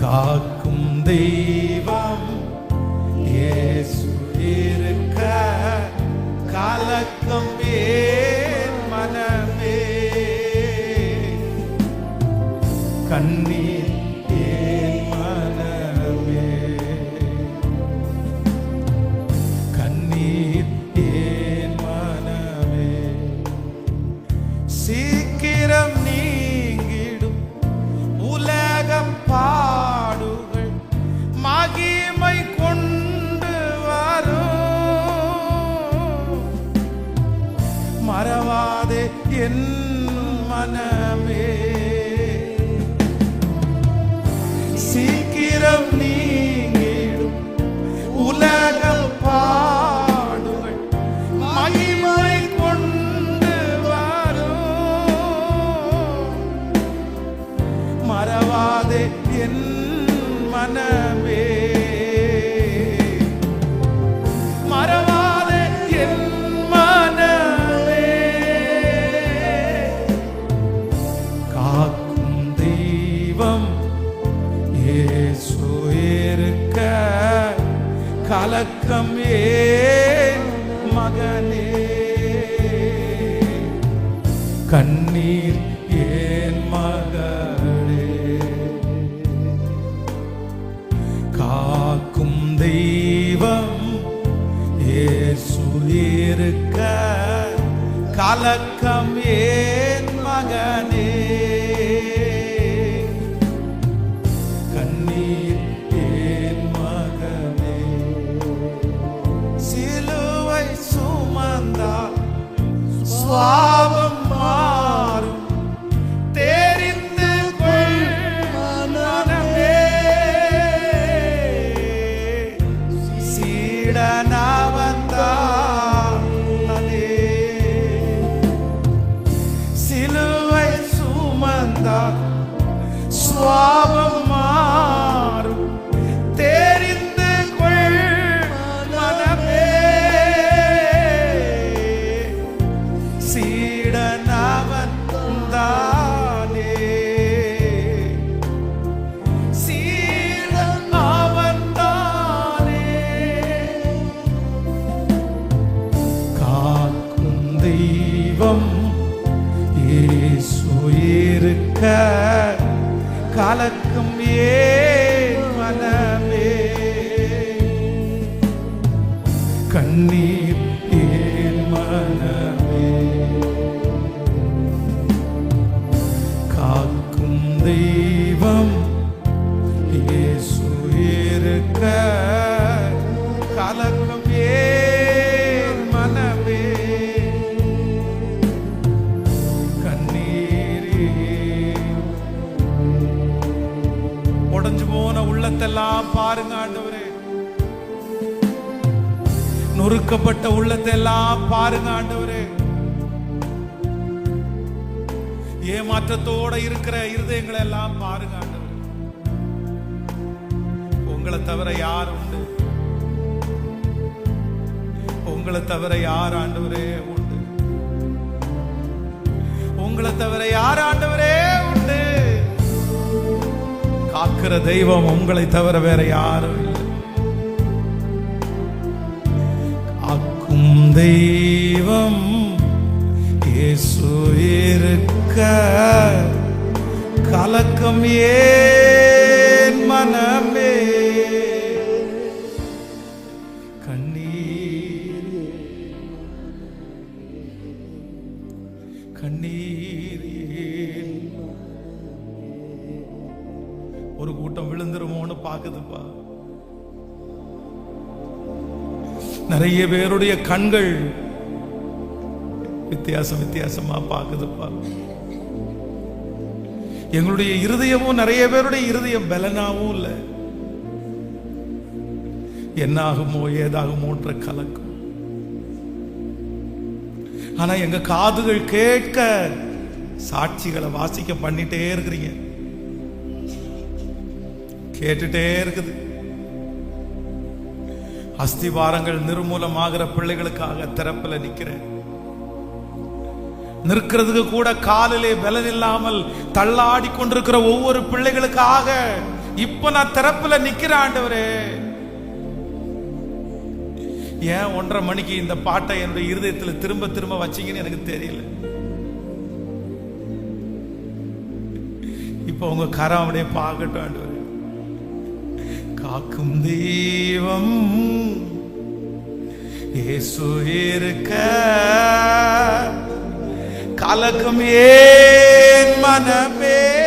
காக்கும் தெய்வம். இயேசு இருக்க கலக்கம் என் மனமே. மறவாதே என் மனமே. காக்கும் தெய்வம் இயேசு இருக்க கலக்கம் ஏன் மகனே? கண்ணீர் soir. உடஞ்சு போன உள்ளத்தெல்லாம் பாருங்க ஆண்டவரே. நொறுக்கப்பட்ட உள்ளத்தெல்லாம் பாருங்க ஆண்டவரே. ஏமாற்றத்தோட இருக்கிற இருதயங்களை எல்லாம் பாருங்க ஆண்டவரே. உங்களை தவிர யார் உண்டு? உங்களை தவிர யார் ஆண்டவரே உண்டு? உங்களை தவிர யார் ஆண்டவரே? இருக்கிற தெய்வம் உங்களை தவிர வேற யாரும் இல்லை காக்கும் தெய்வம் இயேசு இருக்க கலக்கம் ஏன் மனமே? கண்ணீர் கண்ணீர். ஒரு கூட்டம் விழுந்துருமோன்னு பாக்குதுப்பா நிறைய பேருடைய கண்கள் வித்தியாசம் வித்தியாசமா பாக்குதுப்பா எங்களுடைய இருதயமும் நிறைய பேருடைய இருதயம் பலனாவும் இல்லை. என்னாகுமோ ஏதாகுமோன்ற கலக்கம். ஆனா எங்க காதுகள் கேட்க சாட்சிகளை வாசிக்க பண்ணிட்டே இருக்கிறீங்க. கேட்டுட்டே இருக்குது. அஸ்திவாரங்கள் நிர்மூலமாகிற பிள்ளைகளுக்காக திறப்பில் நிக்கிறேன். நிற்கிறதுக்கு கூட காலிலே பலன் இல்லாமல் தள்ளாடி கொண்டிருக்கிற ஒவ்வொரு பிள்ளைகளுக்காக இப்ப நான் திறப்புல நிக்கிறேன் ஆண்டவரே. ஏன் ஒன்றரை மணிக்கு இந்த பாட்டை என்னுடைய இருதயத்துல திரும்ப திரும்ப வச்சீங்கன்னு எனக்கு தெரியல. இப்ப உங்க கரம் அப்படியே பார்க்கட்டும் ஆண்டவரே. காக்கும் தெய்வம். இயேசு இருக்க. கலக்கும் ஏன் மனமே?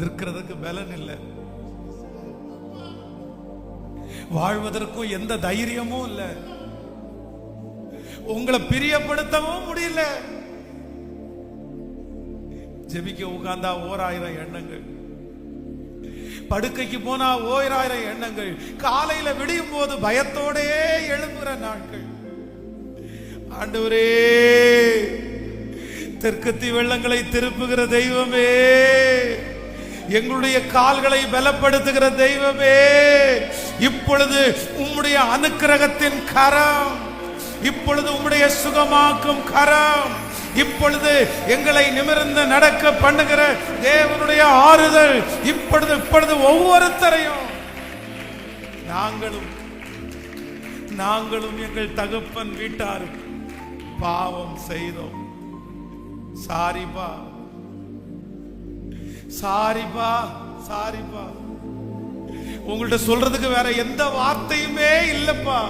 நிற்கிறதுக்கு பலன் இல்லை. வாழ்வதற்கும் எந்த தைரியமும் இல்ல. உங்களை பிரியப்படுத்தவும் முடியல. ஜெபிக்க உட்கார்ந்தா ஓராயிரம் எண்ணங்கள். படுக்கைக்கு போனா ஓராயிரம் எண்ணங்கள். காலையில விடியும் போது பயத்தோடே எழும்புற நாட்கள். ஆண்டவரே தெற்கத்தி வெள்ளங்களை திருப்புகிற தெய்வமே. எங்களுடைய கால்களை பலப்படுத்துகிற தெய்வமே. இப்பொழுது உம்முடைய அனுக்கிரகத்தின் கரம். இப்பொழுது உம்முடைய சுகமாக்கும் கரம். இப்பொழுது எங்களை நிமிர்ந்து நடக்க பண்ணுகிற தேவனுடைய ஆறுதல் இப்பொழுது இப்பொழுது ஒவ்வொருத்தரையும். நாங்களும் நாங்களும் எங்கள் தகப்பன் வீட்டாரும் பாவம் செய்தோம். சாரிப்பா சாரிப்பா சாரிப்பா உங்கள்ட்ட சொல்றதுக்கு வேற எந்த வார்த்தையுமே இல்லப்பா.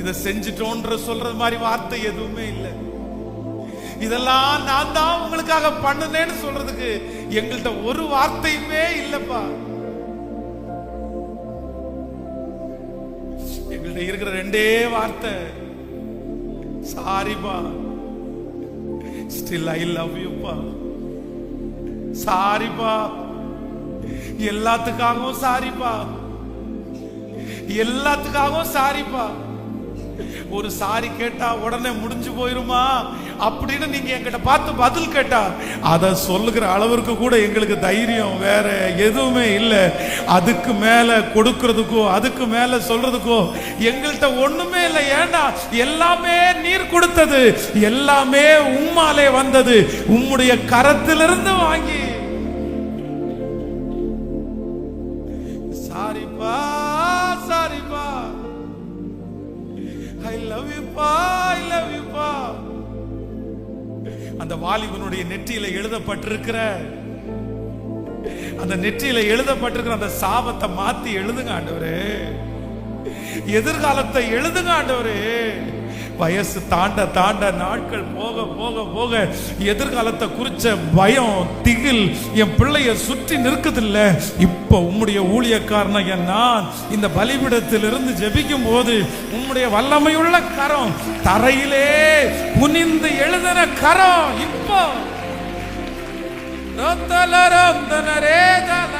இத செஞ்சிட்டோன்ற சொல்றது மாதிரி வார்த்தை எதுவுமே இல்லை. இதெல்லாம் நான் தான் உங்களுக்காக பண்ணுனேன்னு சொல்றதுக்கு எங்கள்கிட்ட ஒரு வார்த்தையுமே இல்லப்பா. எங்கள்கிட்ட இருக்கிற ரெண்டே வார்த்தை. சாரிப்பா ஸ்டில் ஐ லவ் யூப்பா சாரிப்பா. எல்லாத்துக்காகவும் சாரிப்பா. எல்லாத்துக்காகவும் சாரிப்பா. ஒரு சாரி கேட்டா உடனே முடிஞ்சு போயிருமா? அப்படின்னு நீங்க என்கிட்ட பார்த்து பதில் கேட்டா அத சொல்லுகிற அளவிற்கு கூட எங்களுக்கு தைரியம் வேற எதுவுமே இல்லை. அதுக்கு மேல கொடுக்கறதுக்கோ அதுக்கு மேல சொல்றதுக்கோ எங்கள்கிட்ட ஒண்ணுமே இல்லை. ஏண்டா? எல்லாமே நீர் கொடுத்தது. எல்லாமே உம்மாலே வந்தது. உம்முடைய கரத்திலிருந்து வாங்கி. சாரிப்பா சாரிப்பா. ஐ லவ் யூ பா. அந்த வாலிபனுடைய நெற்றியில எழுதப்பட்டிருக்கிற அந்த நெற்றியில எழுதப்பட்டிருக்கிற அந்த சாபத்தை மாத்தி எழுதுங்க ஆண்டவரே. எதிர்காலத்தை எழுதுங்க ஆண்டவரே. வயசு தாண்ட தாண்ட நாட்கள் போக போக போக எதிர்காலத்தை குறிச்ச பயம் திகில் என் பிள்ளைய சுற்றி நிற்குதில்ல இப்போ உம்முடைய ஊழியக்காரன என் நான் இந்த பலிபிடத்திலிருந்து ஜெபிக்கும் போது உம்முடைய வல்லமையுள்ள கரம் தரையிலே குனிந்து எழுதின கரம் இப்போ ரொத்தலரொந்தனரே தலரா.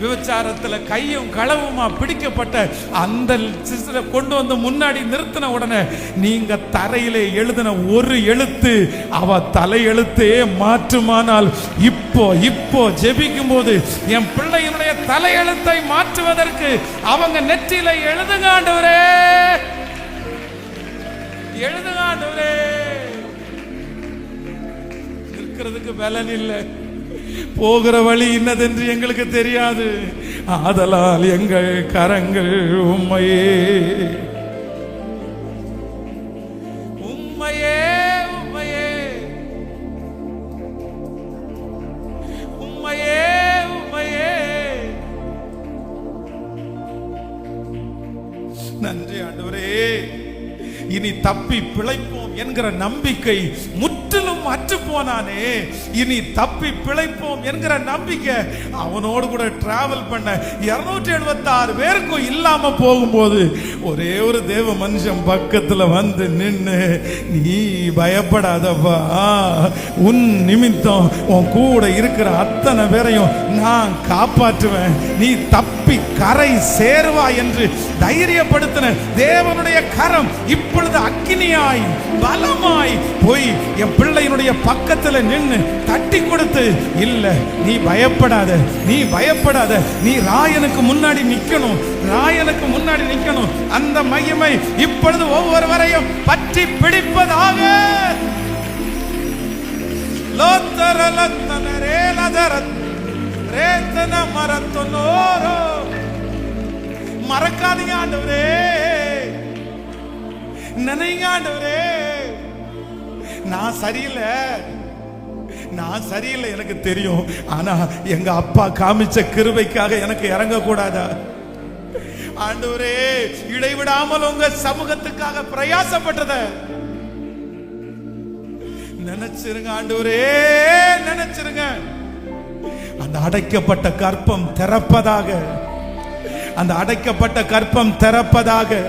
விபச்சாரத்துல கையும் களவுமா பிடிக்கப்பட்ட அந்த சிஸ்டரை கொண்டு வந்து முன்னாடி நிறுத்தின உடனே நீங்க தரையிலே எழுதின ஒரு எழுத்து அவ தலை எழுத்தே மாற்றுமானால் இப்போ இப்போ ஜெபிக்கும் போது என் பிள்ளையினுடைய தலையெழுத்தை மாற்றுவதற்கு அவங்க நெற்றியில எழுதுங்க ஆண்டவரே. எழுதுங்க ஆண்டவரே. நிற்கிறதுக்கு பலன் இல்லை. போகிற வழி இன்னதென்று எங்களுக்கு தெரியாது. ஆதலால் எங்கள் கரங்கள் உண்மையே உண்மையே உம்மையே. உண்மையே உம்மையே. நன்றி ஆண்டவரே. இனி தப்பி பிழைப்போம் என்கிற நம்பிக்கை முற்று முற்றிலும் அற்று போனானே இனி தப்பி பிழைப்போம் என்கிற நம்பிக்கை அவனோடு கூட டிராவல் பண்ண இருநூற்றி எழுபத்தாறு பேருக்கும் இல்லாம போகும்போது ஒரே ஒரு தேவ மனுஷன் பக்கத்துல வந்து நின்னு நீ பயப்படாதப்பா. உன் நிமித்தம் உன் கூட இருக்கிற அத்தனை பேரையும் நான் காப்பாற்றுவேன். நீ தப்பு கரை சேர்வா என்று தைரியப்படுத்தின தேவனுடைய கரம் இப்பொழுது அக்கினியாய் பலமாய் போய் என் பிள்ளையினுடைய பக்கத்தில் நின்று தட்டி கொடுத்து இல்லை நீ பயப்படாத நீ பயப்படாத நீ ராயனுக்கு முன்னாடி நிற்கணும் ராயனுக்கு முன்னாடி நிற்கணும் அந்த மகிமை இப்பொழுது ஒவ்வொருவரையும் பற்றி பிடிப்பதாக. லோத்தரலத்தன ரேலதரத் ரேத்தன மரத்தனோரோ மறக்காதீங்க ஆண்டவரே. நினைங்க ஆண்டவரே. நான் சரியில்லை. நான் சரியில்லை எனக்கு தெரியும். ஆனா எங்க அப்பா காமிச்ச கிருபைக்காக எனக்கு இறங்க கூடாதா ஆண்டவரே இடைவிடாமல் உங்க சமூகத்துக்காக பிரயாசப்பட்டத. நினைச்சிருங்க ஆண்டவரே நினைச்சிருங்க. அந்த அடைக்கப்பட்ட கற்பம் திறப்பதாக. அந்த அடைக்கப்பட்ட கற்பம் திறப்பதாக.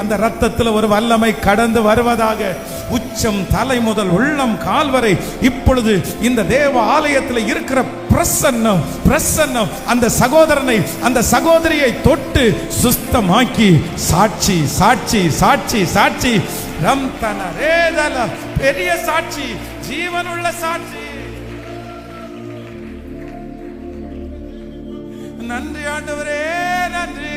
அந்த ரத்தத்தில் ஒரு வல்லமை கடந்து வருவதாக. உச்சம் தலை முதல் உள்ளம் கால் வரை. இப்பொழுது இந்த தேவ ஆலயத்தில் இருக்கிற பிரசன்னம் பிரசன்னம் அந்த சகோதரனை அந்த சகோதரியை தொட்டு சுஸ்தமாக்கி சாட்சி சாட்சி சாட்சி சாட்சி. ரம் தன பெரிய சாட்சி ஜீவனுள்ள சாட்சி. நன்றி ஆண்டவரே நன்றி.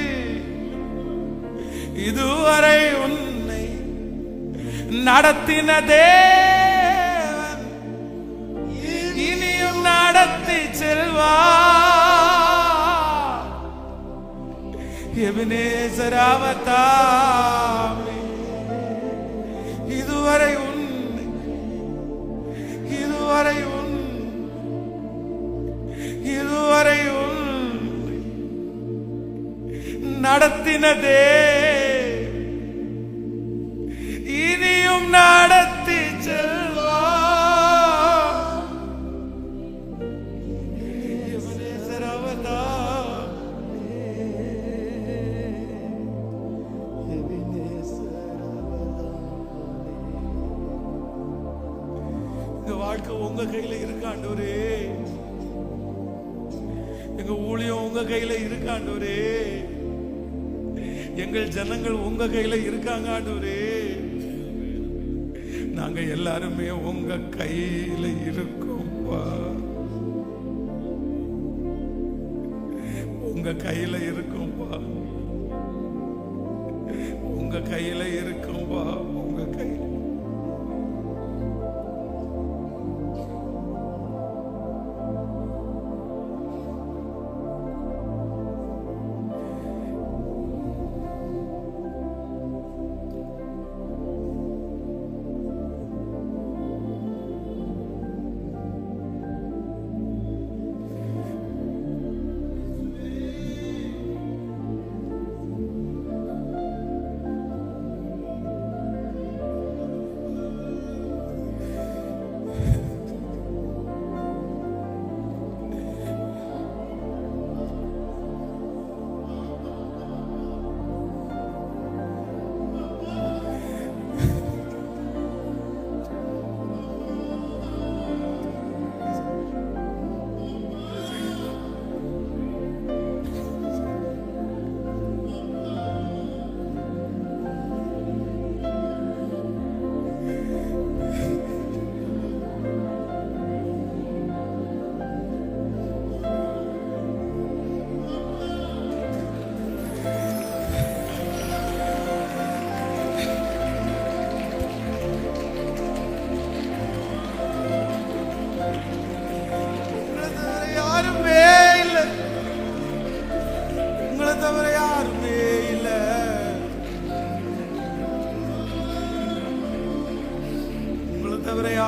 இதுவரை உன்னை நடத்தின தேவன் இனியும் நடத்தி செல்வா எபினேசராவத்தாமே இதுவரை உன்னை இதுவரை உன் இதுவரை நடத்தினதே. இனியும் நடத்தி செல்வா. இந்த வாழ்க்கை உங்க கையில இருக்காண்டோரே எங்க ஊழியம் உங்க கையில இருக்காண்டோரே எங்கள் ஜனங்கள் உங்க கையில இருக்காங்க ஆண்டவரே. நாங்க எல்லாருமே உங்க கையில இருக்கோம்பா. உங்க கையில இருக்கோம்ப்பா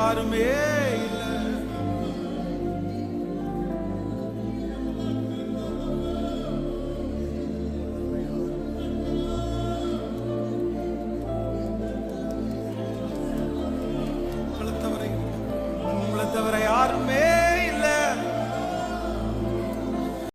உங்களை தவிர யாருமே